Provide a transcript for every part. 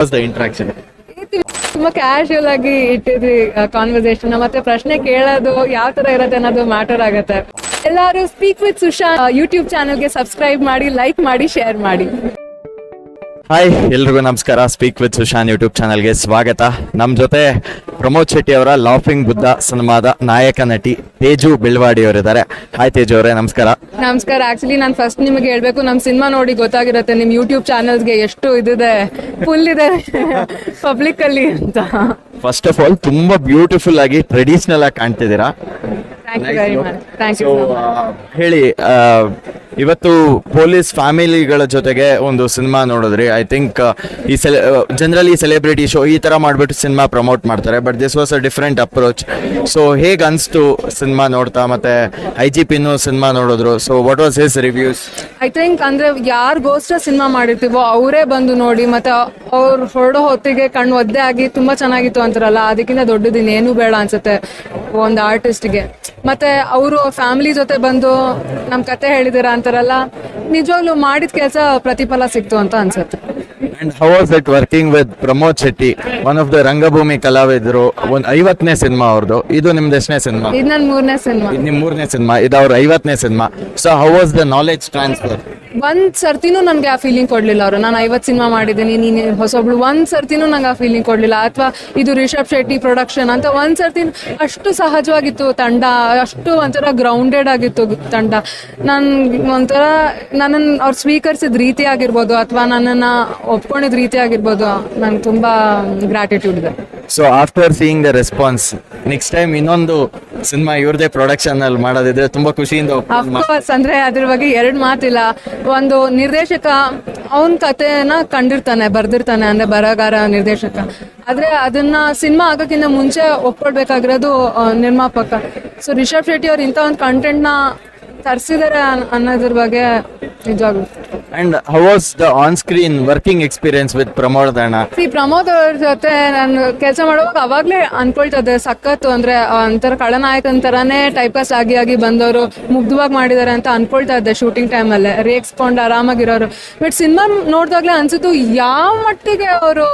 Was the interaction ತುಂಬಾ casual ಆಗಿ ಇಟ್ಟಿದ್ವಿ ಕಾನ್ವರ್ಸೇಷನ್ ಮತ್ತೆ ಪ್ರಶ್ನೆ ಕೇಳೋದು ಯಾವ ತರ ಇರತ್ತೆ ಅನ್ನೋದು ಮ್ಯಾಟರ್ ಆಗುತ್ತೆ. ಎಲ್ಲರೂ ಸ್ಪೀಕ್ ವಿತ್ ಸುಶಾ ಯೂಟ್ಯೂಬ್ ಚಾನಲ್ಗೆ ಸಬ್ಸ್ಕ್ರೈಬ್ ಮಾಡಿ ಲೈಕ್ ಮಾಡಿ ಶೇರ್ ಮಾಡಿ. ಹಾಯ್ ಎಲ್ರಿಗೂ ನಮಸ್ಕಾರ. ಸ್ಪೀಕ್ ವಿತ್ ಸುಶಾನ್ ಯೂಟ್ಯೂಬ್ ಚಾನಲ್ಗೆ ಸ್ವಾಗತ. ನಮ್ಮ ಜೊತೆ ಪ್ರಮೋದ್ ಶೆಟ್ಟಿ ಅವರ ಲಾಫಿಂಗ್ ಬುದ್ಧ ಸಿನಿಮಾದ ನಾಯಕ ನಟಿ ತೇಜು ಬಿಳ್ವಾಡಿ ಅವರಿದ್ದಾರೆ. ಹಾಯ್ ತೇಜು ಅವರೇ ನಮಸ್ಕಾರ. ನಮಸ್ಕಾರ. ಆಕ್ಚುಲಿ ನಾನು ಫಸ್ಟ್ ನಿಮಗೆ ಹೇಳ್ಬೇಕು ನಮ್ಮ ಸಿನಿಮಾ ನೋಡಿ ಗೊತ್ತಾಗಿರುತ್ತೆ. ನಿಮ್ಮ ಯೂಟ್ಯೂಬ್ ಚಾನಲ್ಸ್ಗೆ ಎಷ್ಟು ಇದಿದೆ? ಫುಲ್ ಇದೆ. ಪಬ್ಲಿಕ್ ಅಲ್ಲಿ ಅಂತ. ಫಸ್ಟ್ ಆಫ್ ಆಲ್ ತುಂಬಾ ಬ್ಯೂಟಿಫುಲ್ ಆಗಿ ಟ್ರೆಡಿಷನಲ್ ಆಗಿ ಕಾಣ್ತಿದ್ದೀರಾ? So, ಆ, ಹೇಳಿ ಇವತ್ತು ಪೊಲೀಸ್ ಫ್ಯಾಮಿಲಿಗಳ ಜೊತೆಗೆ ಒಂದು ಸಿನಿಮಾ ನೋಡಿದ್ರಿ. ಐ ಥಿಂಕ್ ಈ ಸೆಲೆ ಜನರಲಿ ಸೆಲೆಬ್ರಿಟಿ ಶೋ ಈ ಥರ ಮಾಡಿಬಿಟ್ಟು ಸಿನಿಮಾ ಪ್ರಮೋಟ್ ಮಾಡ್ತಾರೆ. But this was a different approach so ಹೇಗೆ ಅನಿಸ್ತು ಸಿನಿಮಾ ನೋಡ್ತಾ? ಮತ್ತೆ ಐ ಜಿ ಪಿನೂ ಸಿನಿಮಾ ನೋಡಿದ್ರು. So what was his reviews I think ಅಂದ್ರೆ ಯಾರಿಗೋಸ್ಕರ ಸಿನಿಮಾ ಮಾಡಿರ್ತೀವೋ ಅವರೇ ಬಂದು ನೋಡಿ, ಮತ್ತೆ ಅವ್ರು ಹೊರಡೋ ಹೊತ್ತಿಗೆ ಕಣ್ಣು ಒದ್ದೆ ಆಗಿ ತುಂಬಾ ಚೆನ್ನಾಗಿತ್ತು ಅಂತಾರಲ್ಲ, ಅದಕ್ಕಿಂತ ದೊಡ್ಡದು ಇನ್ನೇನು ಬೇಡ ಅನ್ಸುತ್ತೆ ಒಂದು ಆರ್ಟಿಸ್ಟ್ಗೆ ಮತ್ತೆ ಅವರು ಫ್ಯಾಮಿಲಿ ಜೊತೆ ಬಂದು ನಮ್ಮ ಕತೆ ಹೇಳಿದಿರ ಅಂತಾರಲ್ಲ ನಿಜವಾಗ್ಲೂ ಮಾಡಿದ ಕೆಲಸ ಪ್ರತಿಫಲ ಸಿಕ್ತು ಅಂತ ಅನ್ಸುತ್ತೆ. And how was it working with Pramod Shetty one of the ರಂಗಭೂಮಿ ಕಲಾವಿದರು ಒಂದು ಐವತ್ತನೇ ಸಿನಿಮಾ ಅವ್ರದ್ದು ಇದು ನಿಮ್ದು ಎಷ್ಟನೇ ಸಿನಿಮಾ ಇದು ನನ್ನ ಮೂರನೇ ಸಿನಿಮಾ ನಿಮ್ ಮೂರನೇ ಸಿನಿಮಾ ಇದು ಅವ್ರ ಐವತ್ತನೇ cinema so how was the knowledge transfer ಒಂದ್ ಸರ್ತಿನೂ ನನ್ಗೆ ಆ ಫೀಲಿಂಗ್ ಕೊಡ್ಲಿಲ್ಲ ಅವರು. ನಾನು ಐವತ್ ಸಿನಿಮಾ ಮಾಡಿದ್ದೀನಿ, ನೀನು ಹೊಸೊಬ್ಳು ಒಂದ್ ಸರ್ತಿನೂ ನಂಗೆ ಆ ಫೀಲಿಂಗ್ ಕೊಡ್ಲಿಲ್ಲ. ಅಥವಾ ಇದು ರಿಷಬ್ ಶೆಟ್ಟಿ ಪ್ರೊಡಕ್ಷನ್ ಅಂತ ಒಂದ್ ಸರ್ತಿ ಅಷ್ಟು ಸಹಜವಾಗಿತ್ತು ತಂಡ, ಅಷ್ಟು ಒಂಥರ ಗ್ರೌಂಡೆಡ್ ಆಗಿತ್ತು ತಂಡ. ನನ್ ಒಂಥರ ನನ್ನನ್ನು ಅವ್ರು ಸ್ವೀಕರಿಸಿದ ರೀತಿ ಆಗಿರ್ಬೋದು, ಅಥವಾ ನನ್ನನ್ನ ಒಪ್ಕೊಂಡಿದ್ ರೀತಿ ಆಗಿರ್ಬೋದು. ನಂಗೆ ತುಂಬಾ ಗ್ರಾಟಿಟ್ಯೂಡ್ ಇದೆ. So after seeing the response next time ಇನ್ನೊಂದು ಸಿನಿಮಾ ಇವ್ರದೇ ಪ್ರೊಡಕ್ಷನ್ ಅಲ್ಲಿ ಮಾಡೋದಿದ್ರೆ ತುಂಬಾ ಖುಷಿಯಿಂದ ಅಫ್ಕೋರ್ಸ್ ಅಂದ್ರೆ ಅದ್ರ ಬಗ್ಗೆ ಎರಡ್ ಮಾತಿಲ್ಲ. ಒಂದು ನಿರ್ದೇಶಕ ಅವನ್ ಕಥೆನ ಕಂಡಿರ್ತಾನೆ ಬರ್ದಿರ್ತಾನೆ ಅಂದ್ರೆ ಬರಗಾರ ನಿರ್ದೇಶಕ. ಆದ್ರೆ ಅದನ್ನ ಸಿನಿಮಾ ಆಗೋಕ್ಕಿಂತ ಮುಂಚೆ ಒಪ್ಕೊಡ್ಬೇಕಾಗಿರೋದು ನಿರ್ಮಾಪಕ. ಸೊ ರಿಷಬ್ ಶೆಟ್ಟಿ ಅವ್ರು ಇಂಥ ಒಂದು ಕಂಟೆಂಟ್ನ ತರಿಸಿದಾರೆ ಅನ್ನೋದ್ರ ಬಗ್ಗೆ ನಿಜವಾಗ್ಲು. And how was the on screen working experience with Pramod ಅಣ್ಣ ಸಿ ಪ್ರಮೋದ್ ಅವ್ರ ಜೊತೆ ನಾನು ಕೆಲಸ ಮಾಡುವಾಗ ಅವಾಗ್ಲೇ ಅನ್ಕೊಳ್ತದೆ ಸಖತ್ತು ಅಂದ್ರೆ ಒಂಥರ ಖಳನಾಯಕನ್ ತರಾನೇ ಟೈಪ್ ಕಾಸ್ಟ್ ಆಗಿ ಆಗಿ ಬಂದವರು ಮುಗ್ಧವಾಗಿ ಮಾಡಿದ್ದಾರೆ ಅಂತ ಅನ್ಕೊಳ್ತಾ ಇದ್ದೆ ಶೂಟಿಂಗ್ ಟೈಮಲ್ಲೇ ರೇಕ್ಸ್ಕೊಂಡು ಆರಾಮಾಗಿರೋರು. ಬಟ್ ಸಿನಿಮಾ ನೋಡಿದಾಗ್ಲೇ ಅನ್ಸಿತ್ತು ಯಾವ ಮಟ್ಟಿಗೆ ಅವರು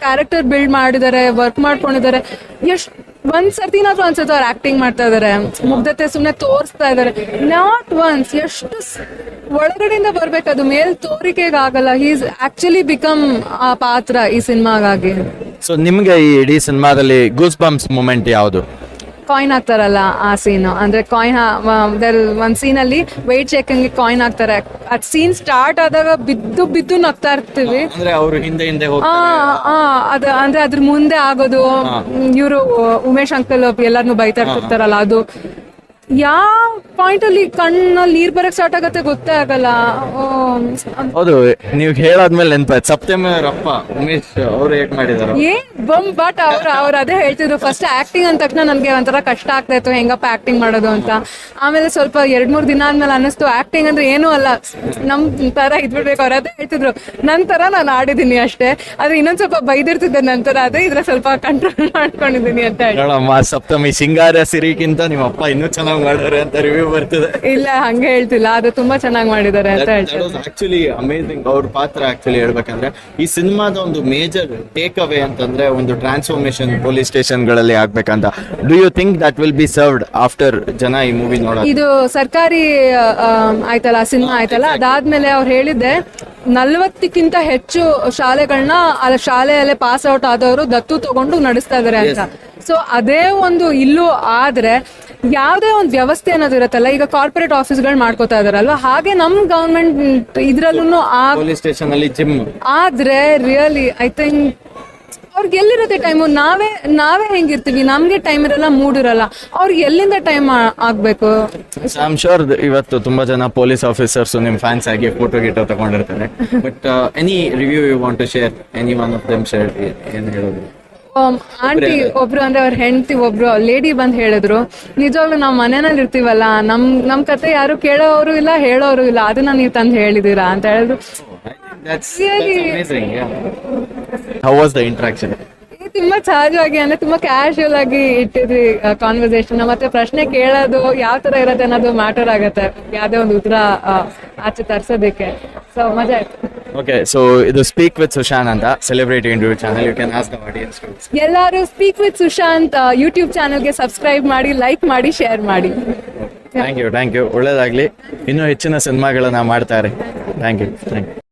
ಕ್ಯಾರೆಕ್ಟರ್ ಬಿಲ್ಡ್ ಮಾಡಿದ್ದಾರೆ ವರ್ಕ್ ಮಾಡ್ಕೊಂಡಿದ್ದಾರೆ ಎಷ್ಟು ಒಂದ್ ಸರ್ತಿನಾದ್ರೂ ಅನ್ಸುತ್ತೆ ಅವ್ರು ಆಕ್ಟಿಂಗ್ ಮಾಡ್ತಾ ಇದಾರೆ, ಮುಗ್ಧತೆ ಸುಮ್ನೆ ತೋರಿಸ್ತಾ ಇದಾರೆ. ನಾಟ್ ಒನ್ಸ್ ಎಷ್ಟು ಒಳಗಡೆಯಿಂದ ಬರ್ಬೇಕದು ಮೇಲ್ ತೋರಿಕೆಗೆ ಆಗಲ್ಲ ಹೀಸ್ ಆಕ್ಚುಲಿ ಬಿಕಮ್ ಆ ಪಾತ್ರ ಈ ಸಿನಿಮಾಗಾಗಿ. ಸೊ ನಿಮ್ಗೆ ಈ ಇಡೀ ಸಿನಿಮಾದಲ್ಲಿ ಗೂಸ್ ಬಂಪ್ಸ್ ಮೂಮೆಂಟ್ ಯಾವುದು? ಕಾಯಿನ್ ಹಾಕ್ತಾರಲ್ಲ ಆ ಸೀನ್ ಅಂದ್ರೆ ಕಾಯಿನ್ ಒಂದ್ ಸೀನ್ ಅಲ್ಲಿ ವೆಯ್ಟ್ಗೆ ಕಾಯಿನ್ ಹಾಕ್ತಾರೆ. ಅದ್ ಸೀನ್ ಸ್ಟಾರ್ಟ್ ಆದಾಗ ಬಿದ್ದು ಬಿದ್ದು ನಗ್ತಾ ಇರ್ತೀವಿ. ಅಂದ್ರೆ ಅವರು ಹಿಂದೆ ಹಿಂದೆ ಅದ ಅಂದ್ರೆ ಅದ್ರ ಮುಂದೆ ಆಗೋದು ಇವರು ಉಮೇಶ್ ಅಂಕಲ್ ಎಲ್ಲಾರ್ನು ಬೈತಾ ಇರ್ತಿರ್ತಾರಲ್ಲ ಅದು ಯಾವ ಪಾಯಿಂಟ್ ಅಲ್ಲಿ ಕಣ್ಣಲ್ಲಿ ನೀರ್ ಬರಕ್ ಸ್ಟಾರ್ಟ್ ಆಗತ್ತೆ ಗೊತ್ತೇ ಆಗಲ್ಲ. ಹೌದು ನೀವು ಹೇಳಾದ್ಮೇಲೆ ನೆನ್ಪಾಯ್ತು ಸಪ್ತಮಿ ಅಪ್ಪ ಉಮೇಶ್ ಅವ್ರು ಹೇಗ್ ಮಾಡಿದಾರ. ಏನ್ ಬಮ್ ಬಟ್ ಅವ್ರ ಅವ್ರ ಅದೇ ಹೇಳ್ತಿದ್ರು. ಫಸ್ಟ್ ಆಕ್ಟಿಂಗ್ ಅಂದ ತಕ್ಷಣ ನನ್ಗೆ ಒಂಥರ ಕಷ್ಟ ಆಗ್ತಾ ಇತ್ತು. ಹೆಂಗಪ್ಪ ಆಕ್ಟಿಂಗ್ ಮಾಡೋದು ಅಂತ. ಆಮೇಲೆ ಸ್ವಲ್ಪ ಎರಡ್ ಮೂರ್ ದಿನ ಆದ್ಮೇಲೆ ಅನ್ನಿಸ್ತು. ಆಕ್ಟಿಂಗ್ ಅಂದ್ರೆ ಏನೂ ಅಲ್ಲ. ನಮ್ ತರ ಇದ್ಬಿಡ್ಬೇಕು. ಅವ್ರ ಅದೇ ಹೇಳ್ತಿದ್ರು. ನನ್ ತರ ನಾನು ಆಡಿದೀನಿ ಅಷ್ಟೇ. ಆದ್ರೆ ಇನ್ನೊಂದ್ ಸ್ವಲ್ಪ ಬೈದಿರ್ತಿದ್ದೆ ನಂತರ ಅದೇ ಇದ್ರ ಸ್ವಲ್ಪ ಕಂಟ್ರೋಲ್ ಮಾಡ್ಕೊಂಡಿದೀನಿ ಅಂತ ಹೇಳಿ ಸಪ್ತಮಿ ಸಿಂಗಾರ ಸಿರಿಗಿಂತ ನಿಮ್ಮ ಅಪ್ಪ ಇನ್ನೂ ಚೆನ್ನಾಗಿ ಮಾಡ್ತಾರೆ ಅಂತ ರಿವ್ಯೂ ಬರ್ತದೆ. ಇಲ್ಲ ಹಂಗೆ ಹೇಳ್ತಿಲ್ಲ. ಅದು ತುಂಬಾ ಚೆನ್ನಾಗಿ ಮಾಡಿದ್ದಾರೆ ಅಂತ ಹೇಳ್ತಾರೆ. ಆಕ್ಚುಲಿ ಅಮೇಸಿಂಗ್ ಅವ್ರ ಪಾತ್ರ ಆಕ್ಚುಲಿ ಹೇಳ್ಬೇಕಂದ್ರೆ ಈ ಸಿನಿಮಾದ ಒಂದು ಮೇಜರ್ ಟೇಕ್ ಅವೇ ಅಂತಂದ್ರೆ ಒಂದು ಟ್ರಾನ್ಸ್ಫಾರ್ಮೇಶನ್ ಪೊಲೀಸ್ ಸ್ಟೇಷನ್ಗಳಲ್ಲಿ ಆಗ್ಬೇಕಂತ. Do you think that will be served after ಜನ ಈ ಮೂವಿ ನೋಡೋದು? ಇದು ಸರ್ಕಾರಿ ಆ, ಆಯ್ತಲ್ಲ ಸಿನಿಮಾ ಆಯ್ತಲ್ಲ? ಅದಾದ್ಮೇಲೆ ಅವ್ರು ಹೇಳಿದ್ದೆ ನಲ್ವತ್ತಕ್ಕಿಂತ ಹೆಚ್ಚು ಶಾಲೆಗಳನ್ನ ಆ ಶಾಲೆಯಲ್ಲೇ ಪಾಸ್ ಔಟ್ ಆದವರು ದತ್ತು ತಗೊಂಡು ನಡೆಸ್ತಾ ಇದಾರೆ ಅಂತ. ಸೊ ಅದೇ ಒಂದು ಇಲ್ಲೂ ಆದ್ರೆ ಯಾವುದೇ ಒಂದು ವ್ಯವಸ್ಥೆ ಅನ್ನೋದು ಇರುತ್ತಲ್ಲ ಈಗ ಕಾರ್ಪೊರೇಟ್ ಆಫೀಸ್ಗಳು ಮಾಡ್ಕೋತಾ ಇದಾರಲ್ವ? ಹಾಗೆ ನಮ್ ಗವರ್ಮೆಂಟ್ ಇದ್ರಲ್ಲೂ ಪೊಲೀಸ್ ಸ್ಟೇಷನ್ ಅಲ್ಲಿ ಜಿಮ್ ಆದ್ರೆ ರಿಯಲಿ ಐ ಥಿಂಕ್ ಅವ್ರಿಗೆ ಎಲ್ಲಿರುತ್ತೆ ಟೈಮು ನಾವೇ ನಾವೇ ಹೆಂಗಿರ್ತೀವಿ? ನಮ್ಗೆ ಟೈಮ್ ಇರಲ್ಲ ಮೂಡ್ ಇರಲ್ಲ. ಅವ್ರಿಗೆ ಎಲ್ಲಿಂದ ಟೈಮ್ ಆಗ್ಬೇಕು? ಐ ಆಮ್ ಶೋರ್ ಇವತ್ತು ತುಂಬಾ ಜನ ಪೊಲೀಸ್ ಆಫೀಸರ್ಸ್ ನಿಮ್ ಫ್ಯಾನ್ಸ್ ಆಗಿ ಫೋಟೋ ಗಿಟೋ ತಗೊಂಡಿರ್ತಾರೆ. But any review you want to share any one of them share ಏನ್ ಹೇಳೋದು? ಆಂಟಿ ಒಬ್ರು ಅಂದ್ರೆ ಅವ್ರ ಹೆಂಡತಿ ಒಬ್ರು ಲೇಡಿ ಬಂದ್ ಹೇಳಿದ್ರು ನಿಜವಾಗ್ಲೂ ನಾವ್ ಮನೆನಲ್ಲಿ ಇರ್ತೀವಲ್ಲ ನಮ್ ನಮ್ ಕತೆ ಯಾರು ಕೇಳೋರು ಇಲ್ಲ ಹೇಳೋರು ಇಲ್ಲ ಅದನ್ನ ನೀವು ತಂದ್ ಹೇಳಿದೀರಾ? ಅಂತ ಹೇಳಿದ್ರು. ಹೌ ವಾಸ್ ದ ಇಂಟ್ರಾಕ್ಷನ್ ತುಂಬಾ ಸಹಜವಾಗಿ ಅಂದ್ರೆ ತುಂಬಾ ಕ್ಯಾಶುವಲ್ ಆಗಿ ಇಟ್ಟಿದ್ರಿ ಕಾನ್ವರ್ಸೇಷನ್ ಮತ್ತೆ ಪ್ರಶ್ನೆ ಕೇಳೋದು ಯಾವ ತರ ಇರತ್ತೆ ಅನ್ನೋದು ಮ್ಯಾಟರ್ ಆಗತ್ತೆ. ಯಾವ್ದೇ ಒಂದು ಉತ್ತರ ಆಚೆ ತರ್ಸೋದಕ್ಕೆ. ಸೊ ಮಜಾ ಆಯ್ತು. ಓಕೆ ಸೊ ಇದು ಸ್ಪೀಕ್ ವಿತ್ ಸುಶಾಂತ್ ಅಂತ celebrity interview channel you can ask the audience ಎಲ್ಲರೂ ಸ್ಪೀಕ್ ವಿತ್ ಸುಶಾಂತ್ ಯೂಟ್ಯೂಬ್ ಚಾನಲ್ಗೆ ಸಬ್ಸ್ಕ್ರೈಬ್ ಮಾಡಿ ಲೈಕ್ ಮಾಡಿ ಶೇರ್ ಮಾಡಿ. ಥ್ಯಾಂಕ್ ಯು ಥ್ಯಾಂಕ್ ಯು ಒಳ್ಳೇದಾಗಲಿ. ಇನ್ನೂ ಹೆಚ್ಚಿನ ಸಿನಿಮಾಗಳನ್ನ ಮಾಡ್ತಾರೆ. Thank you thank you